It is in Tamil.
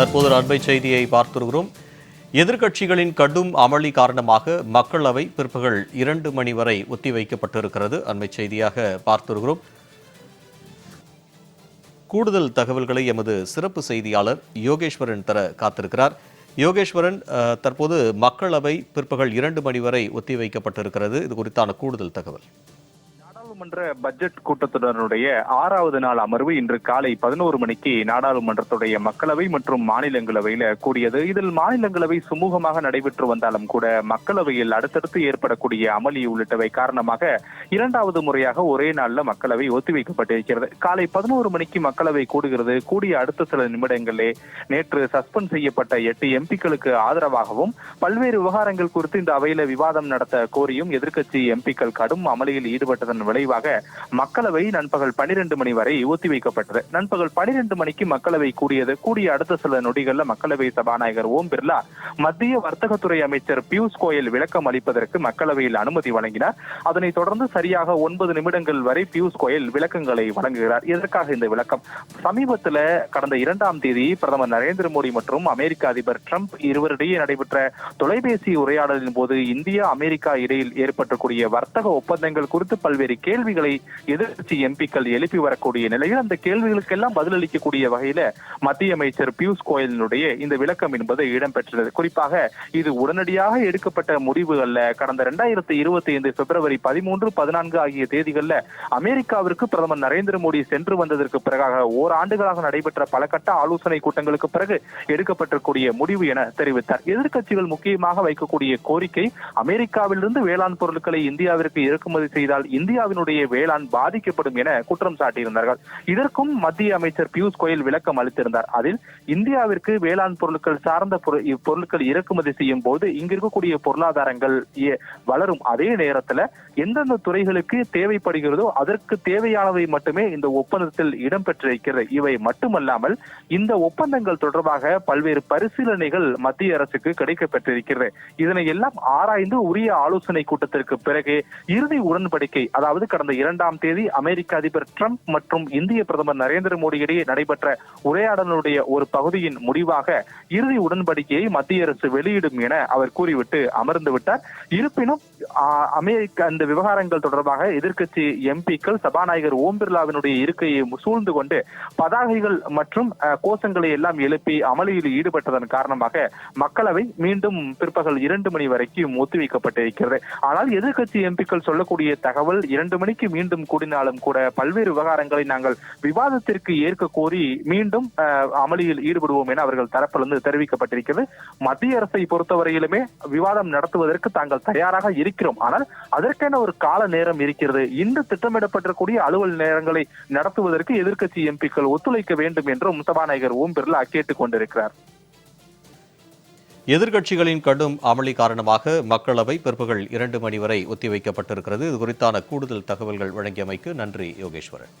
தற்போது அண்மை செய்தியை பார்த்திருக்கிறோம் எதிர்க்கட்சிகளின் கடும் அமளி காரணமாக மக்களவை பிற்பகல் இரண்டு மணி வரை ஒத்திவைக்கப்பட்டிருக்கிறது. அண்மை செய்தியாக பார்த்திருக்கிறோம் கூடுதல் தகவல்களை எமது சிறப்பு செய்தியாளர் யோகேஸ்வரன் தர காத்திருக்கிறார். யோகேஸ்வரன் தற்போது மக்களவை பிற்பகல் இரண்டு மணி வரை ஒத்திவைக்கப்பட்டிருக்கிறது. இது குறித்தான கூடுதல் தகவல். நாடாளுமன்ற பட்ஜெட் கூட்டத்தொடருடைய ஆறாவது நாள் அமர்வு இன்று காலை பதினோரு மணிக்கு நாடாளுமன்றத்துடைய மக்களவை மற்றும் மாநிலங்களவையில கூடியது. இதில் மாநிலங்களவை சுமூகமாக நடைபெற்று வந்தாலும் கூட மக்களவையில் அடுத்தடுத்து ஏற்படக்கூடிய அமளி உள்ளிட்டவை காரணமாக இரண்டாவது முறையாக ஒரே நாளில் மக்களவை ஒத்திவைக்கப்பட்டிருக்கிறது காலை பதினோரு மணிக்கு மக்களவை கூடுகிறது. கூடிய அடுத்த சில நிமிடங்களே நேற்று சஸ்பெண்ட் செய்யப்பட்ட எட்டு எம்பிக்களுக்கு ஆதரவாகவும் பல்வேறு விவகாரங்கள் குறித்து இந்த அவையில விவாதம் நடத்த கோரியும் எதிர்க்கட்சி எம்பிக்கள் கடும் அமளியில் ஈடுபட்டதன் விளைவு விளைவாக மக்களவை நண்பகல் பனிரெண்டு மணி வரை ஒத்திவைக்கப்பட்டது நண்பகல் பனிரெண்டு மணிக்கு மக்களவை கூடியது. கூடிய அடுத்த சில நொடிகள்ல மக்களவை சபாநாயகர் ஓம் பிர்லா மத்திய வர்த்தகத்துறை அமைச்சர் பியூஷ் கோயல் விளக்கம் அளிப்பதற்கு மக்களவையில் அனுமதி வழங்கினார். அதனைத் தொடர்ந்து சரியாக ஒன்பது நிமிடங்கள் வரை பியூஷ் கோயல் விளக்கங்களை வழங்குகிறார். இதற்காக இந்த விளக்கம். சமீபத்தில் கடந்த இரண்டாம் தேதி பிரதமர் நரேந்திர மோடி மற்றும் அமெரிக்க அதிபர் ட்ரம்ப் இருவரிடையே நடைபெற்ற தொலைபேசி உரையாடலின் போது இந்தியா அமெரிக்கா இடையில் ஏற்பட்டக்கூடிய வர்த்தக ஒப்பந்தங்கள் குறித்து பல்வேறு கேள்வி கேள்விகளை எதிர்கட்சி எம்பிக்கள் எழுப்பி வரக்கூடிய நிலையில் அந்த கேள்விகளுக்கெல்லாம் பதிலளிக்கக்கூடிய வகையில மத்திய அமைச்சர் பியூஷ் கோயலினுடைய இந்த விளக்கம் என்பது இடம்பெற்றது. குறிப்பாக இது உடனடியாக எடுக்கப்பட்ட முடிவு அல்ல. கடந்த இரண்டாயிரத்தி இருபத்தி ஐந்து பிப்ரவரி பதிமூன்று பதினான்கு ஆகிய தேதிகளில் அமெரிக்காவிற்கு பிரதமர் நரேந்திர மோடி சென்று வந்ததற்கு பிறகாக ஓராண்டுகளாக நடைபெற்ற பல கட்ட ஆலோசனை கூட்டங்களுக்கு பிறகு எடுக்கப்பட்டிருக்கூடிய முடிவு என தெரிவித்தார். எதிர்க்கட்சிகள் முக்கியமாக வைக்கக்கூடிய கோரிக்கை அமெரிக்காவிலிருந்து வேளாண் பொருட்களை இந்தியாவிற்கு இறக்குமதி செய்தால் இந்தியாவினுடைய வேளாண் பாதிக்கப்படும் என குற்றம் சாட்டியிருந்தார்கள். இதற்கும் மத்திய அமைச்சர் பியூஷ் கோயல் விளக்கம் அளித்திருந்தார். அதில் இந்தியாவிற்கு வேளாண் பொருட்கள் சார்ந்த பொருட்கள் இறக்குமதி செய்யும் போது இங்க இருக்கக்கூடிய பொருளாதாரங்கள் வளரும். அதே நேரத்துல எந்தெந்த துறைகளுக்கு தேவைப்படுகிறதோ அதற்கு தேவையானவை மட்டுமே இந்த ஒப்பந்தத்தில் இடம்பெற்றிருக்கிறது இவை மட்டுமல்லாமல் இந்த ஒப்பந்தங்கள் தொடர்பாக பல்வேறு பரிசீலனைகள் மத்திய அரசுக்கு கிடைக்கப்பெற்றிருக்கிறது. இதனை எல்லாம் ஆராய்ந்து உரிய ஆலோசனை கூட்டத்திற்கு பிறகு இறுதி உடன்படிக்கை அதாவது கடந்த இரண்டாம் தேதி அமெரிக்க அதிபர் ட்ரம்ப் மற்றும் இந்திய பிரதமர் நரேந்திர மோடி இடையே நடைபெற்ற உரையாடலுடைய ஒரு பகுதியின் முடிவாக இறுதி உடன்படிக்கையை மத்திய அரசு வெளியிடும் என அவர் கூறிவிட்டு அமர்ந்து விட்டார். இருப்பினும் அமெரிக்க அந்த விவகாரங்கள் தொடர்பாக எதிர்க்கட்சி எம்பிக்கள் சபாநாயகர் ஓம் பிர்லாவினுடைய இருக்கையை சூழ்ந்து கொண்டு பதாகைகள் மற்றும் கோஷங்களை எல்லாம் எழுப்பி அமளியில் ஈடுபட்டதன் காரணமாக மக்களவை மீண்டும் பிற்பகல் இரண்டு மணி வரைக்கும் ஒத்திவைக்கப்பட்டிருக்கிறது. ஆனால் எதிர்க்கட்சி எம்பிக்கள் சொல்லக்கூடிய தகவல் இரண்டு மணிக்கு மீண்டும் கூடினாலும் கூட பல்வேறு விவகாரங்களை நாங்கள் விவாதத்திற்கு ஏற்க கோரி மீண்டும் அமளியில் ஈடுபடுவோம் என அவர்கள் தரப்பிலிருந்து தெரிவிக்கப்பட்டிருக்கிறது. மத்திய அரசை பொறுத்தவரையிலுமே விவாதம் நடத்துவதற்கு தாங்கள் தயாராக இருக்கிறோம். ஆனால் அதற்கென ஒரு கால நேரம் இருக்கிறது. இன்று திட்டமிடப்பட்டிருக்கூடிய அலுவல் நேரங்களை நடத்துவதற்கு எதிர்க்கட்சி எம்பிக்கள் ஒத்துழைக்க வேண்டும் என்றும் சபாநாயகர் ஓம் பிர்லா கேட்டுக் கொண்டிருக்கிறார் எதிர்க்கட்சிகளின் கடும் அமளி காரணமாக மக்களவை பிற்பகல் இரண்டு மணி வரை ஒத்திவைக்கப்பட்டிருக்கிறது. இது குறித்தான கூடுதல் தகவல்கள் வழங்கியமைக்கு நன்றி யோகேஸ்வரன்.